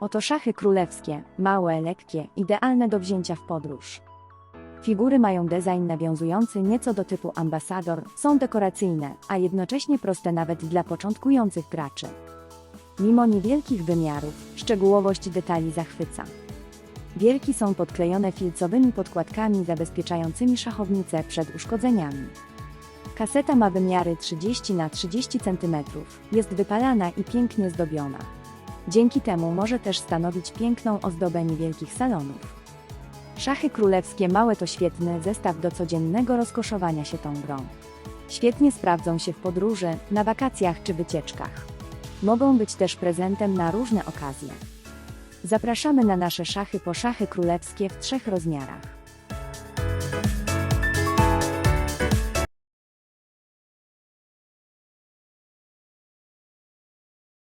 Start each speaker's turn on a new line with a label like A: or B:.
A: Oto szachy królewskie, małe, lekkie, idealne do wzięcia w podróż. Figury mają design nawiązujący nieco do typu ambasador, są dekoracyjne, a jednocześnie proste nawet dla początkujących graczy. Mimo niewielkich wymiarów, szczegółowość detali zachwyca. Wielki są podklejone filcowymi podkładkami zabezpieczającymi szachownicę przed uszkodzeniami. Kaseta ma wymiary 30 na 30 cm, jest wypalana i pięknie zdobiona. Dzięki temu może też stanowić piękną ozdobę niewielkich salonów. Szachy królewskie małe to świetny zestaw do codziennego rozkoszowania się tą grą. Świetnie sprawdzą się w podróży, na wakacjach czy wycieczkach. Mogą być też prezentem na różne okazje. Zapraszamy na nasze szachy po szachy królewskie w trzech rozmiarach.